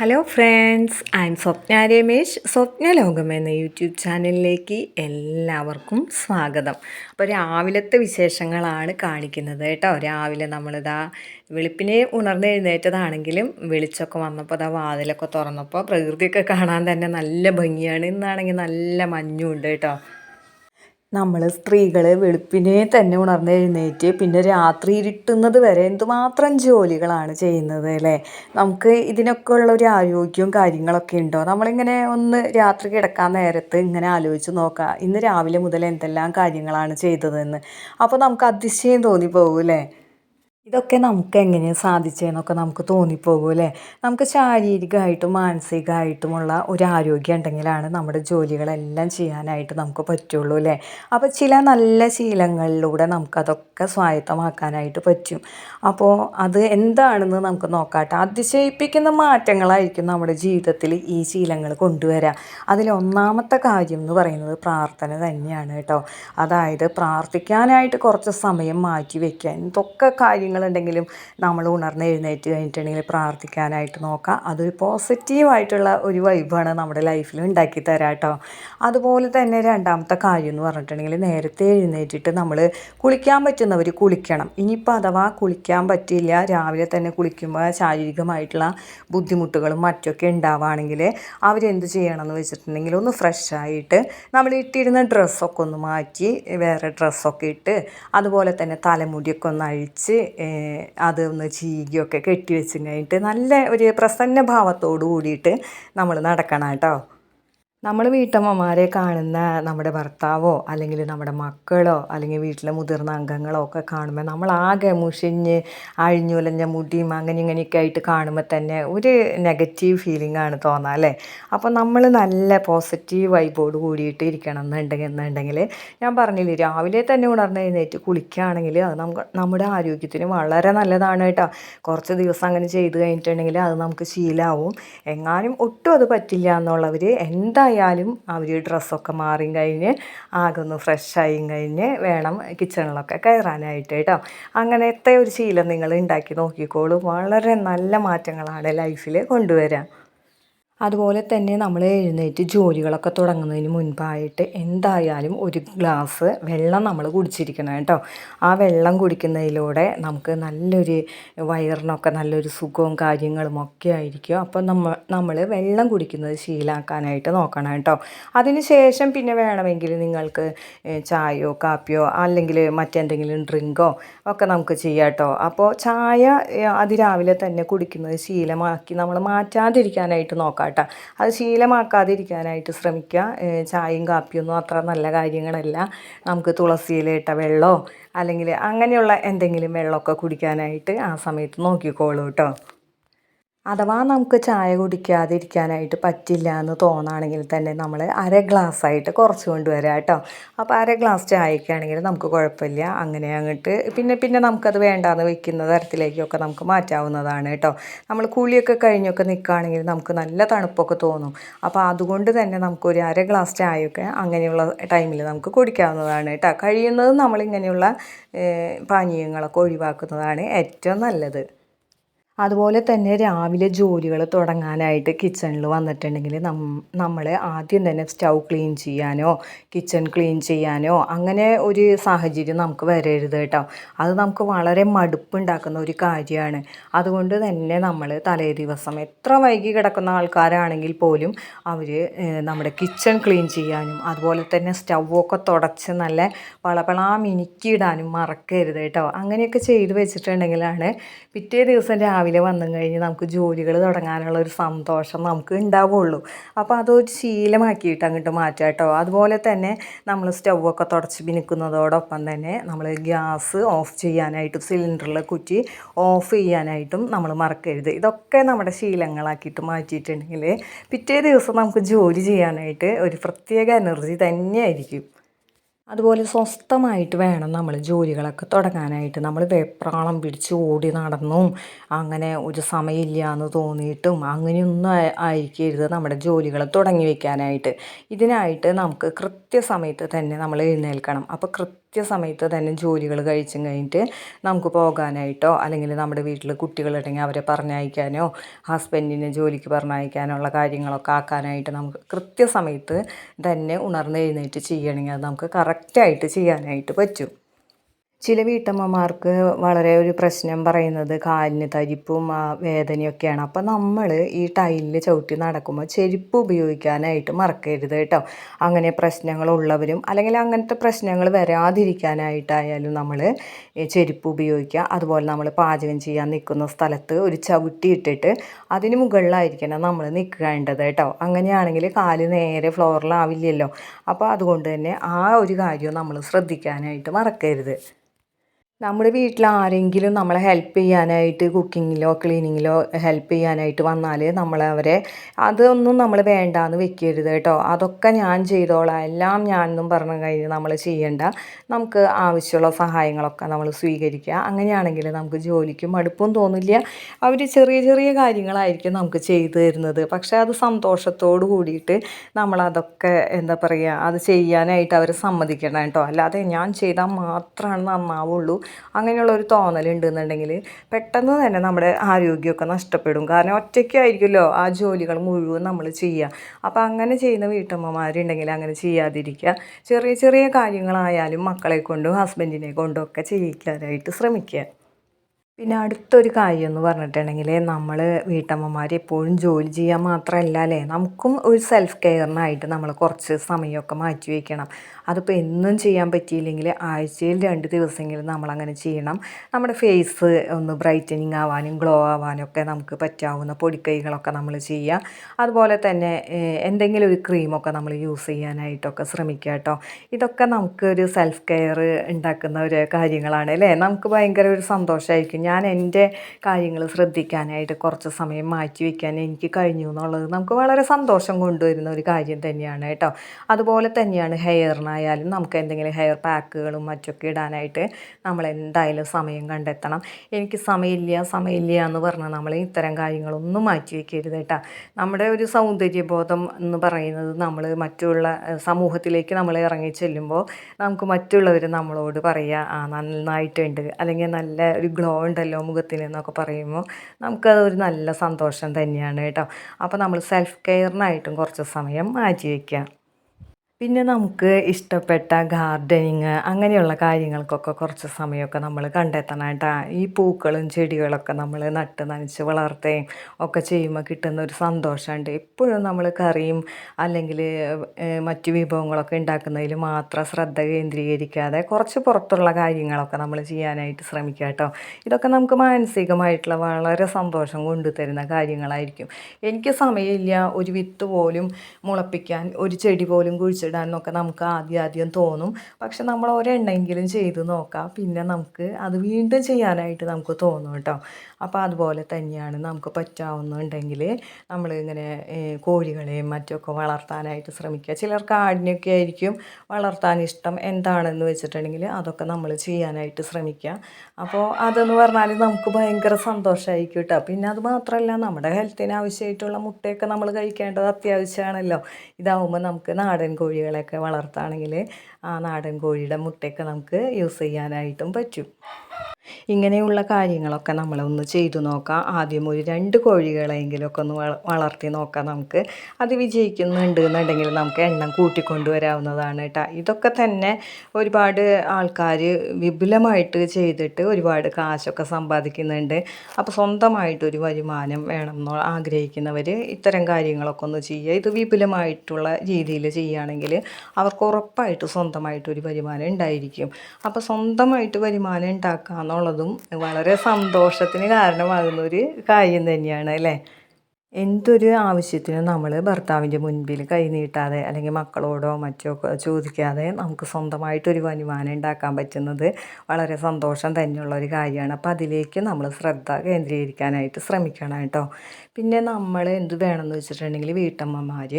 Hello friends I am Swapna Ramesh Swapna Lokam എന്ന YouTube ചാനലിലേക്ക് എല്ലാവർക്കും സ്വാഗതം. അപ്പോൾ രാവിലത്തെ വിശേഷങ്ങളാണ് കാണിക്കുന്നത് കേട്ടോ. രാവിലെ നമ്മളിതാ വെളുപ്പിനെ ഉണർന്ന് എഴുന്നേറ്റതാണെങ്കിലും വെളിച്ചമൊക്കെ വന്നപ്പോൾ അതാ വാതിലൊക്കെ തുറന്നപ്പോൾ പ്രകൃതിയൊക്കെ കാണാൻ തന്നെ നല്ല ഭംഗിയാണ്. ഇന്നാണെങ്കിൽ നല്ല മഞ്ഞുണ്ട് കേട്ടോ. നമ്മൾ സ്ത്രീകൾ വെളുപ്പിനെ തന്നെ ഉണർന്നെഴുന്നേറ്റ് പിന്നെ രാത്രി ഇരുട്ടുന്നത് വരെ എന്തുമാത്രം ജോലികളാണ് ചെയ്യുന്നത് അല്ലേ? നമുക്ക് ഇതിനൊക്കെ ഉള്ള ഒരു ആരോഗ്യവും കാര്യങ്ങളൊക്കെ ഉണ്ടോ? നമ്മളിങ്ങനെ ഒന്ന് രാത്രി കിടക്കാൻ നേരത്ത് ഇങ്ങനെ ആലോചിച്ച് നോക്കാം. ഇന്ന് രാവിലെ മുതൽ എന്തെല്ലാം കാര്യങ്ങളാണ് ചെയ്തതെന്ന്. അപ്പോൾ നമുക്ക് അതിശയം തോന്നിപ്പോകും അല്ലേ? ഇതൊക്കെ നമുക്ക് എങ്ങനെയാണ് സാധിച്ചതെന്നൊക്കെ നമുക്ക് തോന്നിപ്പോകും അല്ലേ? നമുക്ക് ശാരീരികമായിട്ടും മാനസികമായിട്ടുമുള്ള ഒരു ആരോഗ്യം ഉണ്ടെങ്കിലാണ് നമ്മുടെ ജോലികളെല്ലാം ചെയ്യാനായിട്ട് നമുക്ക് പറ്റുള്ളൂ അല്ലേ? അപ്പോൾ ചില നല്ല ശീലങ്ങളിലൂടെ നമുക്കതൊക്കെ സ്വായത്തമാക്കാനായിട്ട് പറ്റും. അപ്പോൾ അത് എന്താണെന്ന് നമുക്ക് നോക്കാട്ടെ. അതിശയിപ്പിക്കുന്ന മാറ്റങ്ങളായിരിക്കും നമ്മുടെ ജീവിതത്തിൽ ഈ ശീലങ്ങൾ കൊണ്ടുവരിക അതിലൊന്നാമത്തെ കാര്യം എന്ന് പറയുന്നത് പ്രാർത്ഥന തന്നെയാണ് കേട്ടോ. അതായത് പ്രാർത്ഥിക്കാനായിട്ട് കുറച്ച് സമയം മാറ്റി വയ്ക്കുക. എന്തൊക്കെ കാര്യങ്ങൾ ഉണ്ടെങ്കിലും നമ്മൾ ഉണർന്ന് എഴുന്നേറ്റ് കഴിഞ്ഞിട്ടുണ്ടെങ്കിൽ പ്രാർത്ഥിക്കാനായിട്ട് നോക്കുക അതൊരു പോസിറ്റീവായിട്ടുള്ള ഒരു വൈബാണ് നമ്മുടെ ലൈഫിൽ ഉണ്ടാക്കി തരാം കേട്ടോ അതുപോലെ തന്നെ രണ്ടാമത്തെ കാര്യം എന്ന് പറഞ്ഞിട്ടുണ്ടെങ്കിൽ നേരത്തെ എഴുന്നേറ്റിട്ട് നമ്മൾ കുളിക്കാൻ പറ്റുന്നവർ കുളിക്കണം. ഇനിയിപ്പോൾ അഥവാ കുളിക്കാൻ പറ്റില്ല രാവിലെ തന്നെ കുളിക്കുമ്പോൾ ശാരീരികമായിട്ടുള്ള ബുദ്ധിമുട്ടുകളും മറ്റൊക്കെ ഉണ്ടാവുകയാണെങ്കിൽ അവരെന്ത് ചെയ്യണം എന്ന് വെച്ചിട്ടുണ്ടെങ്കിൽ ഒന്ന് ഫ്രഷ് ആയിട്ട് നമ്മൾ ഇട്ടിരുന്ന ഡ്രസ്സൊക്കെ ഒന്ന് മാറ്റി വേറെ ഡ്രസ്സൊക്കെ ഇട്ട് അതുപോലെ തന്നെ തലമുടിയൊക്കെ ഒന്ന് അഴിച്ച് അത് ഒന്ന് ചീകിയൊക്കെ കെട്ടി വെച്ചും കഴിഞ്ഞിട്ട് നല്ല ഒരു പ്രസന്ന ഭാവത്തോടു കൂടിയിട്ട് നമ്മൾ നടക്കണം കേട്ടോ. നമ്മൾ വീട്ടമ്മമാരെ കാണുന്ന നമ്മുടെ ഭർത്താവോ അല്ലെങ്കിൽ നമ്മുടെ മക്കളോ അല്ലെങ്കിൽ വീട്ടിലെ മുതിർന്ന അംഗങ്ങളോ ഒക്കെ കാണുമ്പോൾ നമ്മൾ ആകെ മുഷിഞ്ഞ് അഴിഞ്ഞുലഞ്ഞ മുടിയും അങ്ങനെ ഇങ്ങനെയൊക്കെ ആയിട്ട് കാണുമ്പോൾ തന്നെ ഒരു നെഗറ്റീവ് ഫീലിംഗ് ആണ് തോന്നുക അല്ലേ? അപ്പോൾ നമ്മൾ നല്ല പോസിറ്റീവ് വൈബോട് കൂടിയിട്ട് ഇരിക്കണം എന്നുണ്ടെങ്കിൽ എന്നുണ്ടെങ്കിൽ ഞാൻ പറഞ്ഞില്ലേ രാവിലെ തന്നെ ഉണർന്ന് എഴുന്നേറ്റ് കുളിക്കുകയാണെങ്കിൽ അത് നമുക്ക് നമ്മുടെ ആരോഗ്യത്തിന് വളരെ നല്ലതാണ് കേട്ടോ. കുറച്ച് ദിവസം അങ്ങനെ ചെയ്ത് കഴിഞ്ഞിട്ടുണ്ടെങ്കിൽ അത് നമുക്ക് ശീലമാവും എങ്ങാനും ഒട്ടും അത് പറ്റില്ല എന്നുള്ളവർ എന്താ എന്തായാലും അവർ ഡ്രസ്സൊക്കെ മാറിയും കഴിഞ്ഞ് ആകെ ഒന്ന് ഫ്രഷായും കഴിഞ്ഞ് വേണം കിച്ചണിലൊക്കെ കയറാനായിട്ട് കേട്ടോ. അങ്ങനത്തെ ഒരു ശീലം നിങ്ങൾ ഉണ്ടാക്കി നോക്കിക്കോളും. വളരെ നല്ല മാറ്റങ്ങളാണ് ലൈഫിൽ കൊണ്ടുവരാം അതുപോലെ തന്നെ നമ്മൾ എഴുന്നേറ്റ് ജോലികളൊക്കെ തുടങ്ങുന്നതിന് മുൻപായിട്ട് എന്തായാലും ഒരു ഗ്ലാസ് വെള്ളം നമ്മൾ കുടിച്ചിരിക്കണം കേട്ടോ. ആ വെള്ളം കുടിക്കുന്നതിലൂടെ നമുക്ക് നല്ലൊരു വയറിനൊക്കെ നല്ലൊരു സുഖവും കാര്യങ്ങളും ഒക്കെ ആയിരിക്കും. അപ്പോൾ നമ്മൾ നമ്മൾ വെള്ളം കുടിക്കുന്നത് ശീലാക്കാനായിട്ട് നോക്കണം കേട്ടോ. അതിന് ശേഷം പിന്നെ വേണമെങ്കിൽ നിങ്ങൾക്ക് ചായയോ കാപ്പിയോ അല്ലെങ്കിൽ മറ്റെന്തെങ്കിലും ഡ്രിങ്കോ ഒക്കെ നമുക്ക് ചെയ്യാം കേട്ടോ. അപ്പോൾ ചായ അതിരാവിലെ തന്നെ കുടിക്കുന്നത് ശീലമാക്കി നമ്മൾ മാറ്റാതിരിക്കാനായിട്ട് നോക്കാം കേട്ടോ. അത് ശീലമാക്കാതിരിക്കാനായിട്ട് ശ്രമിക്കുക. ചായയും കാപ്പിയൊന്നും അത്ര നല്ല കാര്യങ്ങളല്ല. നമുക്ക് തുളസിയിലിട്ട വെള്ളമോ അല്ലെങ്കിൽ അങ്ങനെയുള്ള എന്തെങ്കിലും വെള്ളമൊക്കെ കുടിക്കാനായിട്ട് ആ സമയത്ത് നോക്കിക്കോളൂ കേട്ടോ. അഥവാ നമുക്ക് ചായ കുടിക്കാതിരിക്കാനായിട്ട് പറ്റില്ല എന്ന് തോന്നുകയാണെങ്കിൽ തന്നെ നമ്മൾ അര ഗ്ലാസ് ആയിട്ട് കുറച്ച് കൊണ്ടുവരാം കേട്ടോ അപ്പോൾ അര ഗ്ലാസ് ചായക്കാണെങ്കിൽ നമുക്ക് കുഴപ്പമില്ല. അങ്ങനെ അങ്ങോട്ട് പിന്നെ പിന്നെ നമുക്കത് വേണ്ടാന്ന് വെക്കുന്ന തരത്തിലേക്കൊക്കെ നമുക്ക് മാറ്റാവുന്നതാണ് കേട്ടോ നമ്മൾ കുളിയൊക്കെ കഴിഞ്ഞൊക്കെ നിൽക്കുകയാണെങ്കിൽ നമുക്ക് നല്ല തണുപ്പൊക്കെ തോന്നും. അപ്പോൾ അതുകൊണ്ട് തന്നെ നമുക്കൊരു അര ഗ്ലാസ് ചായയൊക്കെ അങ്ങനെയുള്ള ടൈമിൽ നമുക്ക് കുടിക്കാവുന്നതാണ് കേട്ടോ കഴിയുന്നത് നമ്മളിങ്ങനെയുള്ള പാനീയങ്ങളൊക്കെ ഒഴിവാക്കുന്നതാണ് ഏറ്റവും നല്ലത്. അതുപോലെ തന്നെ രാവിലെ ജോലികൾ തുടങ്ങാനായിട്ട് കിച്ചണിൽ വന്നിട്ടുണ്ടെങ്കിൽ നമ്മൾ ആദ്യം തന്നെ സ്റ്റൗ ക്ലീൻ ചെയ്യാനോ കിച്ചൺ ക്ലീൻ ചെയ്യാനോ അങ്ങനെ ഒരു സാഹചര്യം നമുക്ക് വരരുത് കേട്ടോ. അത് നമുക്ക് വളരെ മടുപ്പുണ്ടാക്കുന്ന ഒരു കാര്യമാണ്. അതുകൊണ്ട് തന്നെ നമ്മൾ തലേ ദിവസം എത്ര വൈകി കിടക്കുന്ന ആൾക്കാരാണെങ്കിൽ പോലും അവർ നമ്മുടെ കിച്ചൺ ക്ലീൻ ചെയ്യാനും അതുപോലെ തന്നെ സ്റ്റൗവൊക്കെ തുടച്ച് നല്ല വളപളാ മിനുക്കിയിടാനും മറക്കരുത് കേട്ടോ. അങ്ങനെയൊക്കെ ചെയ്ത് വെച്ചിട്ടുണ്ടെങ്കിലാണ് പിറ്റേ ദിവസം രാവിലെ രാവിലെ വന്നു കഴിഞ്ഞ് നമുക്ക് ജോലികൾ തുടങ്ങാനുള്ള ഒരു സന്തോഷം നമുക്ക് ഉണ്ടാവുള്ളൂ. അപ്പോൾ അതൊരു ശീലമാക്കിയിട്ട് അങ്ങോട്ട് മാറ്റുക കേട്ടോ. അതുപോലെ തന്നെ നമ്മൾ സ്റ്റൗവൊക്കെ തുടച്ച് പിനിക്കുന്നതോടൊപ്പം തന്നെ നമ്മൾ ഗ്യാസ് ഓഫ് ചെയ്യാനായിട്ടും സിലിണ്ടറിലെ കുറ്റി ഓഫ് ചെയ്യാനായിട്ടും നമ്മൾ മറക്കരുത്. ഇതൊക്കെ നമ്മുടെ ശീലങ്ങളാക്കിയിട്ട് മാറ്റിയിട്ടുണ്ടെങ്കിൽ പിറ്റേ ദിവസം നമുക്ക് ജോലി ചെയ്യാനായിട്ട് ഒരു പ്രത്യേക എനർജി തന്നെയായിരിക്കും. അതുപോലെ സ്വസ്ഥമായിട്ട് വേണം നമ്മൾ ജോലികളൊക്കെ തുടങ്ങാനായിട്ട്. നമ്മൾ വെപ്രാളം പിടിച്ച് ഓടി നടന്നും അങ്ങനെ ഒരു സമയമില്ല എന്ന് തോന്നിയിട്ടും അങ്ങനെയൊന്നും ആയിരിക്കരുത് നമ്മുടെ ജോലികൾ തുടങ്ങി വെക്കാനായിട്ട്. ഇതിനായിട്ട് നമുക്ക് കൃത്യസമയത്ത് തന്നെ നമ്മൾ എഴുന്നേൽക്കണം. അപ്പോൾ കൃത്യ കൃത്യസമയത്ത് തന്നെ ജോലികൾ കഴിച്ചും കഴിഞ്ഞിട്ട് നമുക്ക് പോകാനായിട്ടോ അല്ലെങ്കിൽ നമ്മുടെ വീട്ടിൽ കുട്ടികളുണ്ടെങ്കിൽ അവരെ പറഞ്ഞയക്കാനോ ഹസ്ബൻഡിനെ ജോലിക്ക് പറഞ്ഞയക്കാനോ ഉള്ള കാര്യങ്ങളൊക്കെ ആക്കാനായിട്ട് നമുക്ക് കൃത്യസമയത്ത് തന്നെ ഉണർന്നെഴുന്നേറ്റ് ചെയ്യണമെങ്കിൽ അത് നമുക്ക് കറക്റ്റായിട്ട് ചെയ്യാനായിട്ട് പറ്റും. ചില വീട്ടമ്മമാർക്ക് വളരെ ഒരു പ്രശ്നം പറയുന്നത് കാലിന് തരിപ്പും വേദനയൊക്കെയാണ്. അപ്പോൾ നമ്മൾ ഈ ടൈലിൽ ചവിട്ടി നടക്കുമ്പോൾ ചെരുപ്പ് ഉപയോഗിക്കാനായിട്ട് മറക്കരുത് കേട്ടോ. അങ്ങനെ പ്രശ്നങ്ങളുള്ളവരും അല്ലെങ്കിൽ അങ്ങനത്തെ പ്രശ്നങ്ങൾ വരാതിരിക്കാനായിട്ടായാലും നമ്മൾ ചെരുപ്പ് ഉപയോഗിക്കുക. അതുപോലെ നമ്മൾ പാചകം ചെയ്യാൻ നിൽക്കുന്ന സ്ഥലത്ത് ഒരു ചവിട്ടി ഇട്ടിട്ട് അതിന് മുകളിലായിരിക്കണം നമ്മൾ നിൽക്കേണ്ടത് കേട്ടോ. അങ്ങനെയാണെങ്കിൽ കാൽ നേരെ ഫ്ലോറിലാവില്ലല്ലോ. അപ്പോൾ അതുകൊണ്ട് തന്നെ ആ ഒരു കാര്യം നമ്മൾ ശ്രദ്ധിക്കാനായിട്ട് മറക്കരുത്. നമ്മുടെ വീട്ടിൽ ആരെങ്കിലും നമ്മളെ ഹെൽപ്പ് ചെയ്യാനായിട്ട് കുക്കിങ്ങിലോ ക്ലീനിങ്ങിലോ ഹെൽപ്പ് ചെയ്യാനായിട്ട് വന്നാൽ നമ്മൾ അവരെ അതൊന്നും നമ്മൾ വേണ്ടാന്ന് വെക്കരുത് കേട്ടോ. അതൊക്കെ ഞാൻ ചെയ്തോളാം. എല്ലാം ഞാൻ എന്നും പറഞ്ഞു കഴിഞ്ഞ് നമ്മൾ ചെയ്യേണ്ട നമുക്ക് ആവശ്യമുള്ള സഹായങ്ങളൊക്കെ നമ്മൾ സ്വീകരിക്കുക. അങ്ങനെയാണെങ്കിൽ നമുക്ക് ജോലിക്കും മടുപ്പും തോന്നില്ല. അവർ ചെറിയ ചെറിയ കാര്യങ്ങളായിരിക്കും നമുക്ക് ചെയ്തു തരുന്നത്. പക്ഷേ അത് സന്തോഷത്തോട് കൂടിയിട്ട് നമ്മളതൊക്കെ എന്താ പറയുക അത് ചെയ്യാനായിട്ട് അവർ സമ്മതിക്കണം കേട്ടോ. അല്ലാതെ ഞാൻ ചെയ്താൽ മാത്രമാണ് നന്നാവുള്ളൂ. അങ്ങനെയുള്ള ഒരു തോന്നലുണ്ടെന്നുണ്ടെങ്കിൽ പെട്ടെന്ന് തന്നെ നമ്മുടെ ആരോഗ്യമൊക്കെ നഷ്ടപ്പെടും. കാരണം ഒറ്റയ്ക്കായിരിക്കുമല്ലോ ആ ജോലികൾ മുഴുവൻ നമ്മൾ ചെയ്യുക. അപ്പോൾ അങ്ങനെ ചെയ്യുന്ന വീട്ടമ്മമാരുണ്ടെങ്കിൽ അങ്ങനെ ചെയ്യാതിരിക്കുക. ചെറിയ ചെറിയ കാര്യങ്ങളായാലും മക്കളെ കൊണ്ടും ഹസ്ബൻഡിനെ കൊണ്ടും ഒക്കെ ചെയ്യിക്കാനായിട്ട് ശ്രമിക്കുക. പിന്നെ അടുത്തൊരു കാര്യം എന്ന് പറഞ്ഞിട്ടുണ്ടെങ്കിൽ നമ്മൾ വീട്ടമ്മമാർ എപ്പോഴും ജോലി ചെയ്യാൻ മാത്രമല്ല അല്ലേ? നമുക്കും ഒരു സെൽഫ് കെയറിനായിട്ട് നമ്മൾ കുറച്ച് സമയമൊക്കെ മാറ്റി വയ്ക്കണം അതിപ്പോൾ എന്നും ചെയ്യാൻ പറ്റിയില്ലെങ്കിൽ ആഴ്ചയിൽ രണ്ട് ദിവസമെങ്കിലും നമ്മളങ്ങനെ ചെയ്യണം. നമ്മുടെ ഫേസ് ഒന്ന് ബ്രൈറ്റനിങ് ആവാനും ഗ്ലോ ആവാനും ഒക്കെ നമുക്ക് പറ്റാവുന്ന പൊടിക്കൈകളൊക്കെ നമ്മൾ ചെയ്യുക അതുപോലെ തന്നെ എന്തെങ്കിലും ഒരു ക്രീമൊക്കെ നമ്മൾ യൂസ് ചെയ്യാനായിട്ടൊക്കെ ശ്രമിക്കുക കേട്ടോ ഇതൊക്കെ നമുക്കൊരു സെൽഫ് കെയർ ഉണ്ടാക്കുന്ന ഒരു കാര്യങ്ങളാണ് അല്ലേ? നമുക്ക് ഭയങ്കര ഒരു സന്തോഷമായിരിക്കും ഞാൻ എന്റെ കാര്യങ്ങൾ ശ്രദ്ധിക്കാനായിട്ട് കുറച്ച് സമയം മാറ്റി വയ്ക്കാൻ എനിക്ക് കഴിഞ്ഞു എന്നുള്ളത് നമുക്ക് വളരെ സന്തോഷം കൊണ്ടുവരുന്ന ഒരു കാര്യം തന്നെയാണ് കേട്ടോ. അതുപോലെ തന്നെയാണ് ഹെയറിനായാലും നമുക്ക് എന്തെങ്കിലും ഹെയർ പാക്കുകളും മറ്റൊക്കെ ഇടാനായിട്ട് നമ്മൾ എന്തായാലും സമയം കണ്ടെത്തണം. എനിക്ക് സമയമില്ല സമയമില്ല എന്ന് പറഞ്ഞാൽ നമ്മൾ ഇത്തരം കാര്യങ്ങളൊന്നും മാറ്റി വയ്ക്കരുത് കേട്ടോ. നമ്മുടെ ഒരു സൗന്ദര്യബോധം എന്ന് പറയുന്നത് നമ്മൾ മറ്റുള്ള സമൂഹത്തിലേക്ക് നമ്മൾ ഇറങ്ങി ചെല്ലുമ്പോൾ നമുക്ക് മറ്റുള്ളവർ നമ്മളോട് പറയുക ആ നന്നായിട്ടുണ്ട്. അല്ലെങ്കിൽ നല്ല ഒരു ഗ്ലോ ഉണ്ടല്ലോ മുഖത്തിന് എന്നൊക്കെ പറയുമ്പോൾ നമുക്കത് ഒരു നല്ല സന്തോഷം തന്നെയാണ് കേട്ടോ. അപ്പോൾ നമ്മൾ സെൽഫ് കെയറിനായിട്ടും കുറച്ച് സമയം മാറ്റി വയ്ക്കുക പിന്നെ നമുക്ക് ഇഷ്ടപ്പെട്ട ഗാർഡനിങ് അങ്ങനെയുള്ള കാര്യങ്ങൾക്കൊക്കെ കുറച്ച് സമയമൊക്കെ നമ്മൾ കണ്ടെത്തണം ഈ പൂക്കളും ചെടികളൊക്കെ നമ്മൾ നട്ട് നനച്ച് വളർത്തുകയും ഒക്കെ ചെയ്യുമ്പോൾ കിട്ടുന്ന ഒരു സന്തോഷമുണ്ട്. എപ്പോഴും നമ്മൾ കറിയും അല്ലെങ്കിൽ മറ്റു വിഭവങ്ങളൊക്കെ ഉണ്ടാക്കുന്നതിൽ മാത്രം ശ്രദ്ധ കേന്ദ്രീകരിക്കാതെ കുറച്ച് പുറത്തുള്ള കാര്യങ്ങളൊക്കെ നമ്മൾ ചെയ്യാനായിട്ട് ശ്രമിക്കുക കേട്ടോ ഇതൊക്കെ നമുക്ക് മാനസികമായിട്ടുള്ള വളരെ സന്തോഷം കൊണ്ടുതരുന്ന കാര്യങ്ങളായിരിക്കും. എനിക്ക് സമയമില്ല ഒരു വിത്ത് പോലും മുളപ്പിക്കാൻ ഒരു ചെടി പോലും കുഴിച്ചിടാനൊക്കെ നമുക്ക് ആദ്യം ആദ്യം തോന്നും. പക്ഷെ നമ്മൾ ഒരെണ്ണമെങ്കിലും ചെയ്ത് നോക്കാം. പിന്നെ നമുക്ക് അത് വീണ്ടും ചെയ്യാനായിട്ട് നമുക്ക് തോന്നും കേട്ടോ. അപ്പോൾ അതുപോലെ തന്നെയാണ് നമുക്ക് പറ്റാവുന്നുണ്ടെങ്കിൽ നമ്മൾ ഇങ്ങനെ ഏഹ്, കോഴികളെയും മറ്റൊക്കെ വളർത്താനായിട്ട് ശ്രമിക്കുക. ചിലർക്ക് ആടിനെയൊക്കെ ആയിരിക്കും വളർത്താൻ ഇഷ്ടം. എന്താണെന്ന് വെച്ചിട്ടുണ്ടെങ്കിൽ അതൊക്കെ നമ്മൾ ചെയ്യാനായിട്ട് ശ്രമിക്കുക. അപ്പോൾ അതെന്ന് പറഞ്ഞാൽ നമുക്ക് ഭയങ്കര സന്തോഷമായിരിക്കും കേട്ടോ. പിന്നെ അത് മാത്രമല്ല നമ്മുടെ ഹെൽത്തിന് ആവശ്യമായിട്ടുള്ള മുട്ടയൊക്കെ നമ്മൾ കഴിക്കേണ്ടത് അത്യാവശ്യമാണല്ലോ. ഇതാവുമ്പോൾ നമുക്ക് നാടൻ കോഴികളെയൊക്കെ വളർത്തുകയാണെങ്കിൽ ആ നാടൻ കോഴിയുടെ മുട്ടയൊക്കെ നമുക്ക് യൂസ് ചെയ്യാനായിട്ടും പറ്റും. ഇങ്ങനെയുള്ള കാര്യങ്ങളൊക്കെ നമ്മളൊന്ന് ചെയ്തു നോക്കാം. ആദ്യം ഒരു രണ്ട് കോഴികളെങ്കിലുമൊക്കെ ഒന്ന് വളർത്തി നോക്കാം നമുക്ക്. അത് വിജയിക്കുന്നുണ്ട് എന്നുണ്ടെങ്കിൽ നമുക്ക് എണ്ണം കൂട്ടിക്കൊണ്ടുവരാവുന്നതാണ് കേട്ടോ ഇതൊക്കെ തന്നെ ഒരുപാട് ആൾക്കാർ വിപുലമായിട്ട് ചെയ്തിട്ട് ഒരുപാട് കാശൊക്കെ സമ്പാദിക്കുന്നുണ്ട്. അപ്പോൾ സ്വന്തമായിട്ടൊരു വരുമാനം വേണം എന്ന് ആഗ്രഹിക്കുന്നവർ ഇത്തരം കാര്യങ്ങളൊക്കെ ഒന്ന് ചെയ്യുക. ഇത് വിപുലമായിട്ടുള്ള രീതിയിൽ ചെയ്യുകയാണെങ്കിൽ അവർക്ക് ഉറപ്പായിട്ട് സ്വന്തമായിട്ടൊരു വരുമാനം ഉണ്ടായിരിക്കും. അപ്പോൾ സ്വന്തമായിട്ട് വരുമാനം ഉണ്ടാക്കുക എന്നുള്ളതും വളരെ സന്തോഷത്തിന് കാരണമാകുന്ന ഒരു കാര്യം തന്നെയാണ് അല്ലേ? എന്തൊരു ആവശ്യത്തിനും നമ്മൾ ഭർത്താവിന്റെ മുൻപിൽ കൈനീട്ടാതെ അല്ലെങ്കിൽ മക്കളോടോ മറ്റോ ചോദിക്കാതെ നമുക്ക് സ്വന്തമായിട്ടൊരു വരുമാനം ഉണ്ടാക്കാൻ പറ്റുന്നത് വളരെ സന്തോഷം തന്നെയുള്ള ഒരു കാര്യമാണ്. അപ്പോൾ അതിലേക്ക് നമ്മൾ ശ്രദ്ധ കേന്ദ്രീകരിക്കാനായിട്ട് ശ്രമിക്കണം കേട്ടോ. പിന്നെ നമ്മൾ എന്ത് വേണമെന്ന് വെച്ചിട്ടുണ്ടെങ്കിൽ വീട്ടമ്മമാർ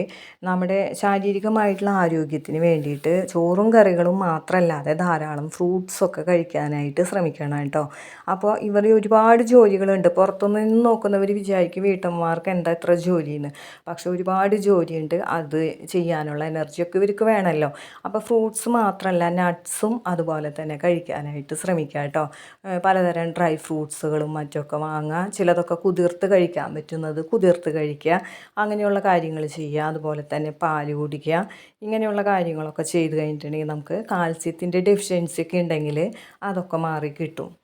നമ്മുടെ ശാരീരികമായിട്ടുള്ള ആരോഗ്യത്തിന് വേണ്ടിയിട്ട് ചോറും കറികളും മാത്രമല്ലാതെ ധാരാളം ഫ്രൂട്ട്സൊക്കെ കഴിക്കാനായിട്ട് ശ്രമിക്കണം കേട്ടോ. അപ്പോൾ ഇവർ ഒരുപാട് ജോലികളുണ്ട്. പുറത്തുനിന്ന് നോക്കുന്നവർ വിചാരിക്കും വീട്ടമ്മമാർക്ക് എന്താ ഇത്ര ജോലിയെന്ന്. പക്ഷെ ഒരുപാട് ജോലിയുണ്ട് അത് ചെയ്യാനുള്ള എനർജിയൊക്കെ ഇവർക്ക് വേണമല്ലോ. അപ്പോൾ ഫ്രൂട്ട്സ് മാത്രമല്ല നട്ട്സും അതുപോലെ തന്നെ കഴിക്കാനായിട്ട് ശ്രമിക്കുക കേട്ടോ. പലതരം ഡ്രൈ ഫ്രൂട്ട്സുകളും മറ്റൊക്കെ വാങ്ങുക ചിലതൊക്കെ കുതിർത്ത് കഴിക്കാൻ പറ്റുന്നത് കുതിർത്ത് കഴിക്കുക അങ്ങനെയുള്ള കാര്യങ്ങൾ ചെയ്യുക അതുപോലെ തന്നെ പാൽ കുടിക്കുക ഇങ്ങനെയുള്ള കാര്യങ്ങളൊക്കെ ചെയ്ത് കഴിഞ്ഞിട്ടുണ്ടെങ്കിൽ നമുക്ക് കാൽസ്യത്തിന്റെ ഡെഫിഷ്യൻസി ഒക്കെ ഉണ്ടെങ്കിൽ അതൊക്കെ മാറി കിട്ടും.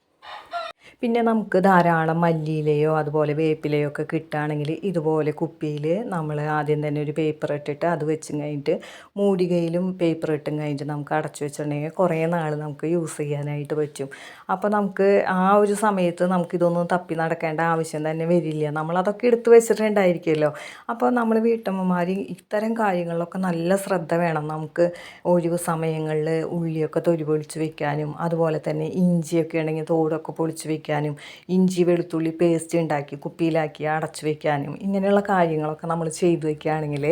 പിന്നെ നമുക്ക് ധാരാളം മല്ലിയിലയോ അതുപോലെ വേപ്പിലയോ ഒക്കെ കിട്ടുകയാണെങ്കിൽ ഇതുപോലെ കുപ്പിയിൽ നമ്മൾ ആദ്യം തന്നെ ഒരു പേപ്പർ ഇട്ടിട്ട് അത് വെച്ച് കഴിഞ്ഞിട്ട് മൂടികയിലും പേപ്പർ ഇട്ടും കഴിഞ്ഞിട്ട് നമുക്ക് അടച്ചു വെച്ചിട്ടുണ്ടെങ്കിൽ കുറേ നാൾ നമുക്ക് യൂസ് ചെയ്യാനായിട്ട് പറ്റും. അപ്പോൾ നമുക്ക് ആ ഒരു സമയത്ത് നമുക്കിതൊന്നും തപ്പി നടക്കേണ്ട ആവശ്യം തന്നെ വരില്ല. നമ്മളതൊക്കെ എടുത്തു വെച്ചിട്ടുണ്ടായിരിക്കുമല്ലോ. അപ്പോൾ നമ്മൾ വീട്ടമ്മമാർ ഇത്തരം കാര്യങ്ങളിലൊക്കെ നല്ല ശ്രദ്ധ വേണം. നമുക്ക് ഒഴിവ് സമയങ്ങളിൽ ഉള്ളിയൊക്കെ തൊലി പൊളിച്ച് വെക്കാനും അതുപോലെ തന്നെ ഇഞ്ചിയൊക്കെ ഉണ്ടെങ്കിൽ തോടൊക്കെ പൊളിച്ച് വെക്കാനും ഇഞ്ചി വെളുത്തുള്ളി പേസ്റ്റ് ഉണ്ടാക്കി കുപ്പിയിലാക്കി അടച്ചു വെക്കാനും ഇങ്ങനെയുള്ള കാര്യങ്ങളൊക്കെ നമ്മൾ ചെയ്തു വെക്കുകയാണെങ്കിൽ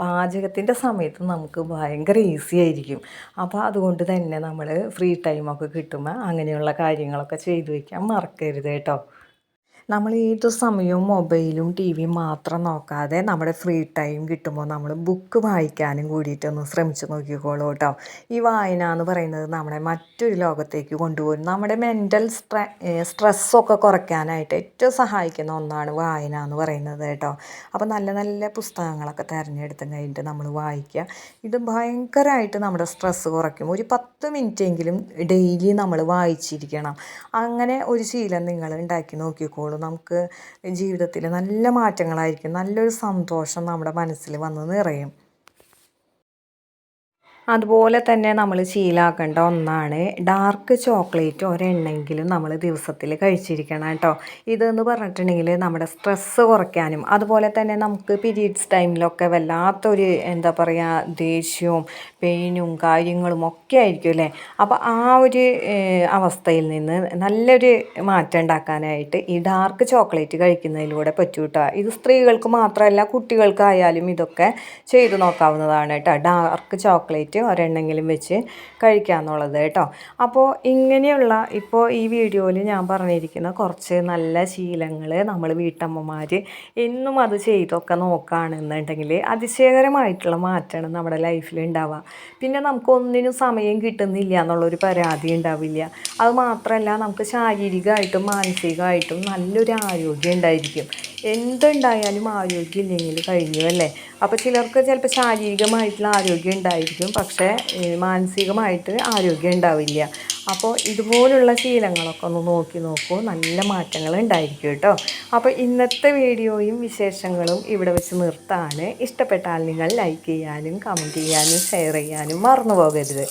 പാചകത്തിന്റെ സമയത്ത് നമുക്ക് ഭയങ്കര ഈസി ആയിരിക്കും. അപ്പോൾ അതുകൊണ്ട് തന്നെ നമ്മൾ ഫ്രീ ടൈമൊക്കെ കിട്ടുമ്പോൾ അങ്ങനെയുള്ള കാര്യങ്ങളൊക്കെ ചെയ്തു വയ്ക്കാൻ മറക്കരുത് കേട്ടോ. നമ്മൾ ഏത് സമയവും മൊബൈലും ടി വിയും മാത്രം നോക്കാതെ നമ്മുടെ ഫ്രീ ടൈം കിട്ടുമ്പോൾ നമ്മൾ ബുക്ക് വായിക്കാനും കൂടിയിട്ടൊന്ന് ശ്രമിച്ചു നോക്കിക്കോളൂ കേട്ടോ. ഈ വായന എന്ന് പറയുന്നത് നമ്മളെ മറ്റൊരു ലോകത്തേക്ക് കൊണ്ടുപോകും. നമ്മുടെ മെന്റൽ സ്ട്രെ സ്ട്രെസ്സൊക്കെ കുറയ്ക്കാനായിട്ട് ഏറ്റവും സഹായിക്കുന്ന ഒന്നാണ് വായന എന്ന് പറയുന്നത് കേട്ടോ. അപ്പോൾ നല്ല നല്ല പുസ്തകങ്ങളൊക്കെ തിരഞ്ഞെടുത്ത് കഴിഞ്ഞിട്ട് നമ്മൾ വായിക്കുക. ഇത് ഭയങ്കരമായിട്ട് നമ്മുടെ സ്ട്രെസ്സ് കുറയ്ക്കും. ഒരു പത്ത് മിനിറ്റെങ്കിലും ഡെയിലി നമ്മൾ വായിച്ചിരിക്കണം. അങ്ങനെ ഒരു ശീലം നിങ്ങൾ ഉണ്ടാക്കി നോക്കിക്കോളൂ നമുക്ക് ജീവിതത്തിൽ നല്ല മാറ്റങ്ങളായിരിക്കും. നല്ലൊരു സന്തോഷം നമ്മുടെ മനസ്സിൽ വന്ന് നിറയും. അതുപോലെ തന്നെ നമ്മൾ ശീലാക്കേണ്ട ഒന്നാണ് ഡാർക്ക് ചോക്ലേറ്റ് ഒരെണ്ണെങ്കിലും നമ്മൾ ദിവസത്തിൽ കഴിച്ചിരിക്കണം കേട്ടോ. ഇതെന്ന് പറഞ്ഞിട്ടുണ്ടെങ്കിൽ നമ്മുടെ സ്ട്രെസ്സ് കുറയ്ക്കാനും അതുപോലെ തന്നെ നമുക്ക് പീരീഡ്സ് ടൈമിലൊക്കെ വല്ലാത്തൊരു എന്താ പറയുക ദേഷ്യവും പെയിനും കാര്യങ്ങളും ഒക്കെ ആയിരിക്കും അല്ലേ? അപ്പോൾ ആ ഒരു അവസ്ഥയിൽ നിന്ന് നല്ലൊരു മാറ്റം ഉണ്ടാക്കാനായിട്ട് ഈ ഡാർക്ക് ചോക്ലേറ്റ് കഴിക്കുന്നതിലൂടെ പറ്റും കേട്ടോ ഇത് സ്ത്രീകൾക്ക് മാത്രമല്ല കുട്ടികൾക്കായാലും ഇതൊക്കെ ചെയ്തു നോക്കാവുന്നതാണ് കേട്ടോ. ഡാർക്ക് ചോക്ലേറ്റ് ഒരെണ്ണെങ്കിലും വെച്ച് കഴിക്കാമെന്നുള്ളത് കേട്ടോ. അപ്പോൾ ഇങ്ങനെയുള്ള ഇപ്പോൾ ഈ വീഡിയോയിൽ ഞാൻ പറഞ്ഞിരിക്കുന്ന കുറച്ച് നല്ല ശീലങ്ങൾ നമ്മൾ വീട്ടമ്മമാർ എന്നും അത് ചെയ്തൊക്കെ നോക്കുകയാണെന്നുണ്ടെങ്കിൽ അതിശയകരമായിട്ടുള്ള മാറ്റമാണ് നമ്മുടെ ലൈഫിൽ ഉണ്ടാവുക. പിന്നെ നമുക്കൊന്നിനും സമയം കിട്ടുന്നില്ല എന്നുള്ളൊരു പരാതി ഉണ്ടാവില്ല. അത് മാത്രമല്ല നമുക്ക് ശാരീരികമായിട്ടും മാനസികമായിട്ടും നല്ലൊരു ആരോഗ്യം ഉണ്ടായിരിക്കും. എന്തുണ്ടായാലും ആരോഗ്യം ഇല്ലെങ്കിൽ കഴിഞ്ഞു അല്ലേ? അപ്പോൾ ചിലർക്ക് ചിലപ്പോൾ ശാരീരികമായിട്ടുള്ള ആരോഗ്യം ഉണ്ടായിരിക്കും പക്ഷേ മാനസികമായിട്ട് ആരോഗ്യം ഉണ്ടാവില്ല. അപ്പോൾ ഇതുപോലുള്ള ശീലങ്ങളൊക്കെ ഒന്ന് നോക്കി നോക്കൂ. നല്ല മാറ്റങ്ങൾ ഉണ്ടായിരിക്കും കേട്ടോ. അപ്പോൾ ഇന്നത്തെ വീഡിയോയും വിശേഷങ്ങളും ഇവിടെ വെച്ച് നിർത്താണ്. ഇഷ്ടപ്പെട്ടാൽ നിങ്ങൾ ലൈക്ക് ചെയ്യാനും കമന്റ് ചെയ്യാനും ഷെയർ ചെയ്യാനും മറന്നു പോകരുത്.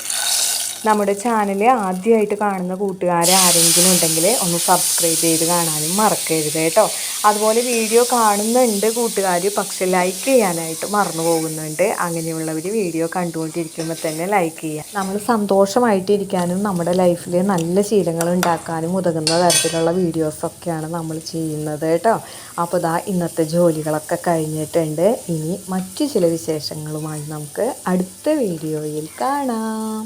നമ്മുടെ ചാനൽ ആദ്യമായിട്ട് കാണുന്ന കൂട്ടുകാരെ ആരെങ്കിലും ഉണ്ടെങ്കിൽ ഒന്ന് സബ്സ്ക്രൈബ് ചെയ്ത് കാണാനും മറക്കരുത് കേട്ടോ. അതുപോലെ വീഡിയോ കാണുന്നുണ്ട് കൂട്ടുകാർ പക്ഷെ ലൈക്ക് ചെയ്യാനായിട്ട് മറന്നു പോകുന്നുണ്ട് അങ്ങനെയുള്ളവർ വീഡിയോ കണ്ടുകൊണ്ടിരിക്കുമ്പോൾ തന്നെ ലൈക്ക് ചെയ്യാം. നമ്മൾ സന്തോഷമായിട്ടിരിക്കാനും നമ്മുടെ ലൈഫിൽ നല്ല ശീലങ്ങൾ ഉണ്ടാക്കാനും ഉതകുന്ന തരത്തിലുള്ള വീഡിയോസൊക്കെയാണ് നമ്മൾ ചെയ്യുന്നത് കേട്ടോ. അപ്പോൾ ഇതാ ഇന്നത്തെ ജോലികളൊക്കെ കഴിഞ്ഞിട്ടുണ്ട്. ഇനി മറ്റു ചില വിശേഷങ്ങളുമായി നമുക്ക് അടുത്ത വീഡിയോയിൽ കാണാം.